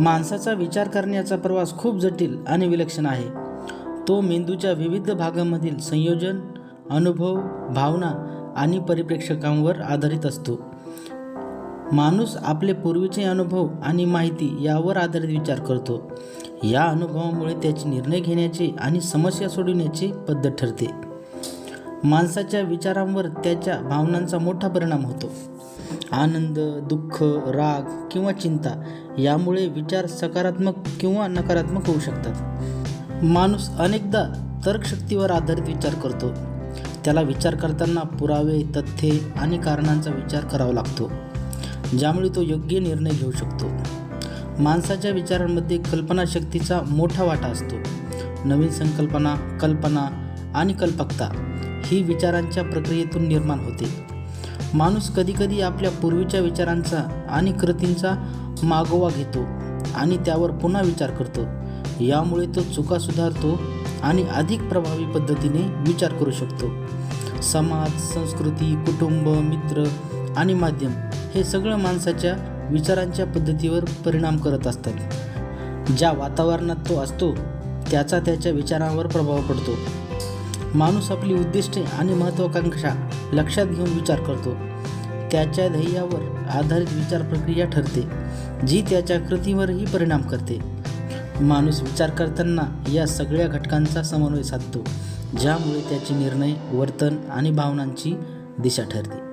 माणसाचा विचार करण्याचा प्रवास खूप जटिल आणि विलक्षण आहे. तो मेंदूच्या विविध भागांमधील संयोजन अनुभव भावना आणि परिप्रेक्षकांवर आधारित असतो. माणूस आपले पूर्वीचे अनुभव आणि माहिती यावर आधारित विचार करतो. या अनुभवामुळे त्याचे निर्णय घेण्याची आणि समस्या सोडविण्याची पद्धत ठरते. माणसाच्या विचारांवर त्याच्या भावनांचा मोठा परिणाम होतो. आनंद दुःख राग किंवा चिंता यामुळे विचार सकारात्मक किंवा नकारात्मक होऊ शकतात. माणूस अनेकदा तर्कशक्तीवर आधारित विचार करतो. त्याला विचार करताना पुरावे तथ्ये आणि कारणांचा विचार करावा लागतो ज्यामुळे तो योग्य निर्णय घेऊ शकतो. माणसाच्या विचारांमध्ये कल्पनाशक्तीचा मोठा वाटा असतो. नवीन संकल्पना कल्पना आणि कल्पकता ही विचारांच्या प्रक्रियेतून निर्माण होते. माणूस कधीकधी आपल्या पूर्वीच्या विचारांचा आणि कृतींचा मागोवा घेतो आणि त्यावर पुन्हा विचार करतो. यामुळे तो चुका सुधारतो आणि अधिक प्रभावी पद्धतीने विचार करू शकतो. समाज संस्कृती कुटुंब मित्र आणि माध्यम हे सगळं माणसाच्या विचारांच्या पद्धतीवर परिणाम करत असतात. ज्या वातावरणात तो असतो त्याचा त्याच्या विचारांवर प्रभाव पडतो. माणूस आपली उद्दिष्टे आणि महत्त्वाकांक्षा लक्षात घेऊन विचार करतो. त्याच्या ध्येयावर आधारित विचार प्रक्रिया ठरते जी त्याच्या कृतीवरही परिणाम करते. माणूस विचार करताना या सगळ्या घटकांचा समन्वय साधतो ज्यामुळे त्याचे निर्णय वर्तन आणि भावनांची दिशा ठरते.